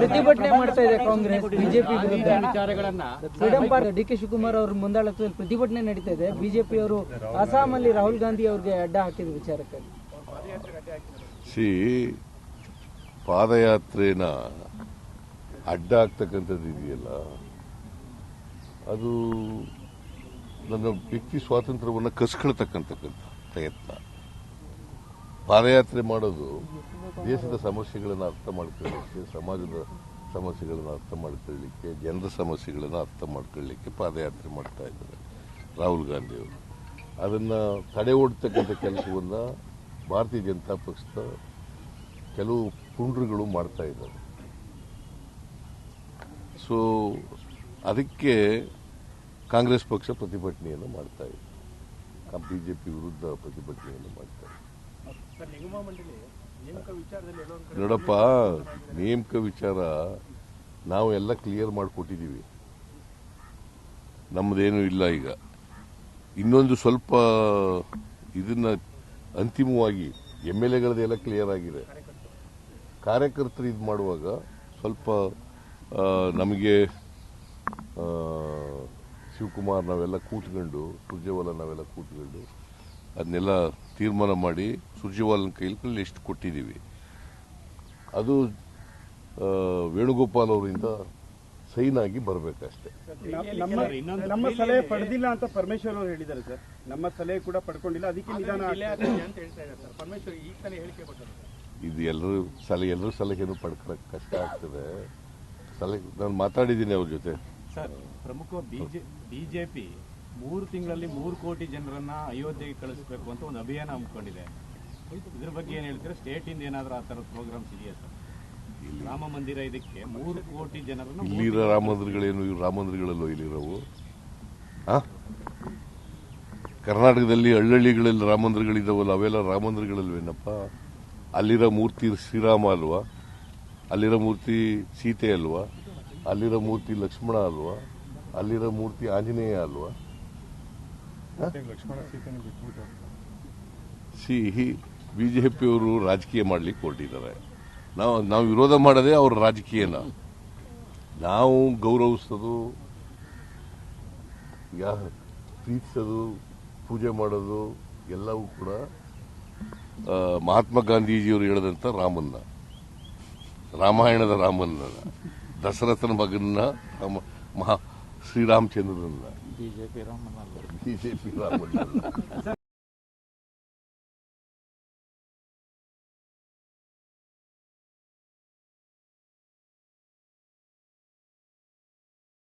ಪ್ರತಿಭಟನೆ ಮಾಡ್ತಾ ಇದೆ ಕಾಂಗ್ರೆಸ್ ಬಿಜೆಪಿ ವಿರುದ್ಧ. ವಿಚಾರಗಳನ್ನ freedom party D K Shivakumar ಅವ್ರ ಮುಂದಾಳತ್ವದಲ್ಲಿ ಪ್ರತಿಭಟನೆ ನಡೀತಾ ಇದೆ. ಬಿಜೆಪಿ ಅವರು ಅಸ್ಸಾಮಲ್ಲಿ ರಾಹುಲ್ ಗಾಂಧಿ ಅವ್ರಿಗೆ ಅಡ್ಡ ಹಾಕಿದ ವಿಚಾರಕ್ಕೆ. ಸಿ ಪಾದಯಾತ್ರೆನ ಅಡ್ಡ ಆಗ್ತಕ್ಕಂಥದ್ದು ಇದೆಯಲ್ಲ? ಅದು ನನ್ನ ವ್ಯಕ್ತಿ ಸ್ವಾತಂತ್ರ್ಯವನ್ನು ಕಸ್ಕೊಳ್ತಕ್ಕಂಥ ಪ್ರಯತ್ನ. ಪಾದಯಾತ್ರೆ ಮಾಡೋದು ದೇಶದ ಸಮಸ್ಯೆಗಳನ್ನು ಅರ್ಥ ಮಾಡ್ಕೊಳ್ಳಿಕ್ಕೆ, ಸಮಾಜದ ಸಮಸ್ಯೆಗಳನ್ನು ಅರ್ಥ ಮಾಡ್ಕೊಳ್ಳಿಕ್ಕೆ, ಜನರ ಸಮಸ್ಯೆಗಳನ್ನು ಅರ್ಥ ಮಾಡ್ಕೊಳ್ಳಿಕ್ಕೆ ಪಾದಯಾತ್ರೆ ಮಾಡ್ತಾ ಇದ್ದಾರೆ ರಾಹುಲ್ ಗಾಂಧಿಯವರು ಅದನ್ನು ತಡೆ ಓಡ್ತಕ್ಕಂಥ ಕೆಲಸವನ್ನು ಭಾರತೀಯ ಜನತಾ ಪಕ್ಷದ ಕೆಲವು ಪುಂಡ್ರುಗಳು ಮಾಡ್ತಾ ಇದ್ದಾರೆ. ಸೊ ಅದಕ್ಕೆ ಕಾಂಗ್ರೆಸ್ ಪಕ್ಷ ಪ್ರತಿಭಟನೆಯನ್ನು ಮಾಡ್ತಾ ಇದೆ. ಪಿ ವಿರುದ್ಧ ಪ್ರತಿಭಟನೆಯನ್ನು ಮಾಡ್ತಾ ಇದೆ. ನೋಡಪ್ಪ, ನೇಮಕ ವಿಚಾರ ನಾವು ಎಲ್ಲ ಕ್ಲಿಯರ್ ಮಾಡಿಕೊಟ್ಟಿದ್ದೀವಿ ನಮ್ಮದೇನು ಇಲ್ಲ ಈಗ. ಇನ್ನೊಂದು ಸ್ವಲ್ಪ ಇದನ್ನ ಅಂತಿಮವಾಗಿ ಎಂ ಎಲ್ ಎಗಳದೆಲ್ಲ ಕ್ಲಿಯರ್ ಆಗಿದೆ. ಕಾರ್ಯಕರ್ತರು ಇದು ಮಾಡುವಾಗ ಸ್ವಲ್ಪ ನಮಗೆ ಶಿವಕುಮಾರ್ ನಾವೆಲ್ಲ ಕೂತ್ಕೊಂಡು ಸುರ್ಜೇವಾಲ ನಾವೆಲ್ಲ ಕೂತ್ಕೊಂಡು ಅದನ್ನೆಲ್ಲ ತೀರ್ಮಾನ ಮಾಡಿ ಸುರ್ಜೇವಾಲನ ಕೈಲಿ ಲಿಸ್ಟ್ ಕೊಟ್ಟಿದ್ದೀವಿ. ಅದು ವೇಣುಗೋಪಾಲ್ ಅವರಿಂದ ಸೈನ್ ಆಗಿ ಬರಬೇಕಷ್ಟೇ. ನಮ್ಮ ನಮ್ಮ ಸಲಹೆ ಪಡೆದಿಲ್ಲ ಅಂತ ಪರಮೇಶ್ವರ್ ಅವರು ಹೇಳಿದ್ದಾರೆ ಸರ್. ನಮ್ಮ ಸಲಹೆ ಕೂಡ ಪಡ್ಕೊಂಡಿಲ್ಲ ಅದಕ್ಕೆ ನಿಧಾನ ಇದೆ. ಆಗ್ತಿದೆ ಅಂತ ಹೇಳ್ತಾ ಇದ್ದಾರೆ ಸರ್. ಪರಮೇಶ್ವರ್ ಈಗ ತಾನೇ ಇದು ಎಲ್ಲರೂ ಸಲಹೆ ಎಲ್ಲರೂ ಸಲಹೆಯನ್ನು ಪಡ್ಕೊಳಕ್ ಕಷ್ಟ ಆಗ್ತದೆ. ಸಲಹೆ ನಾನು ಮಾತಾಡಿದ್ದೀನಿ ಅವ್ರ ಜೊತೆ. ಸರ್ ಪ್ರಮುಖ ಬಿಜೆಪಿ ಮೂರು ತಿಂಗಳಲ್ಲಿ ಮೂರು ಕೋಟಿ ಜನರನ್ನ ಅಯೋಧ್ಯೆಗೆ ಕಳಿಸ್ಬೇಕು ಅಂತ ಒಂದು ಅಭಿಯಾನ ಹಮ್ಮಿಕೊಂಡಿದೆ. ಇದ್ರ ಬಗ್ಗೆ ಏನು ಹೇಳ್ತೀರಾ? ಸ್ಟೇಟ್ ಇಂದ ಏನಾದ್ರೂ ಆ ತರದ ಪ್ರೋಗ್ರಾಮ್ಸ್ ಇದೆಯಾ ಸರ್? ರಾಮ ಮಂದಿರ ಇದಕ್ಕೆ ಮೂರು ಕೋಟಿ ಜನರನ್ನ ಇಲ್ಲಿರ ರಾಮ ಮಂದಿರಗಳೇನು ಇವು ರಾಮ ಮಂದಿರಗಳಲ್ಲೋ ಇಲ್ಲಿರೋವು? ಕರ್ನಾಟಕದಲ್ಲಿ ಹಳ್ಳಹಳ್ಳಿಗಳಲ್ಲಿ ರಾಮ ಮಂದಿರಗಳಿದ್ದಾವಲ್ಲ ಅವೆಲ್ಲ ರಾಮ ಮಂದಿರಗಳಲ್ವೇನಪ್ಪ? ಅಲ್ಲಿರೋ ಮೂರ್ತಿ ಶ್ರೀರಾಮ ಅಲ್ವಾ? ಅಲ್ಲಿರೋ ಮೂರ್ತಿ ಸೀತೆ ಅಲ್ವಾ? ಅಲ್ಲಿರೋ ಮೂರ್ತಿ ಲಕ್ಷ್ಮಣ ಅಲ್ವಾ? ಅಲ್ಲಿರೋ ಮೂರ್ತಿ ಆಂಜನೇಯ ಅಲ್ವಾ? ಸಿ ಬಿಜೆಪಿಯವರು ರಾಜಕೀಯ ಮಾಡ್ಲಿಕ್ಕೆ ಹೊರಟಿದ್ದಾರೆ. ನಾವು ನಾವು ವಿರೋಧ ಮಾಡದೆ ಅವ್ರ ರಾಜಕೀಯನ. ನಾವು ಗೌರವಿಸೋದು ಯಾ ಪ್ರೀತಿಸೋದು ಪೂಜೆ ಮಾಡೋದು ಎಲ್ಲವೂ ಕೂಡ ಮಹಾತ್ಮ ಗಾಂಧೀಜಿಯವರು ಹೇಳಿದಂತ ರಾಮನ್ನ. ರಾಮಾಯಣದ ರಾಮನ್ನ. ದಶರಥನ ಮಗನ್ನ ರಾಮ ಮಹಾ ಶ್ರೀರಾಮಚಂದ್ರನನ್ನ. BJP ರಾಮನಲ್ಲ BJP ರಾಮನ್ನ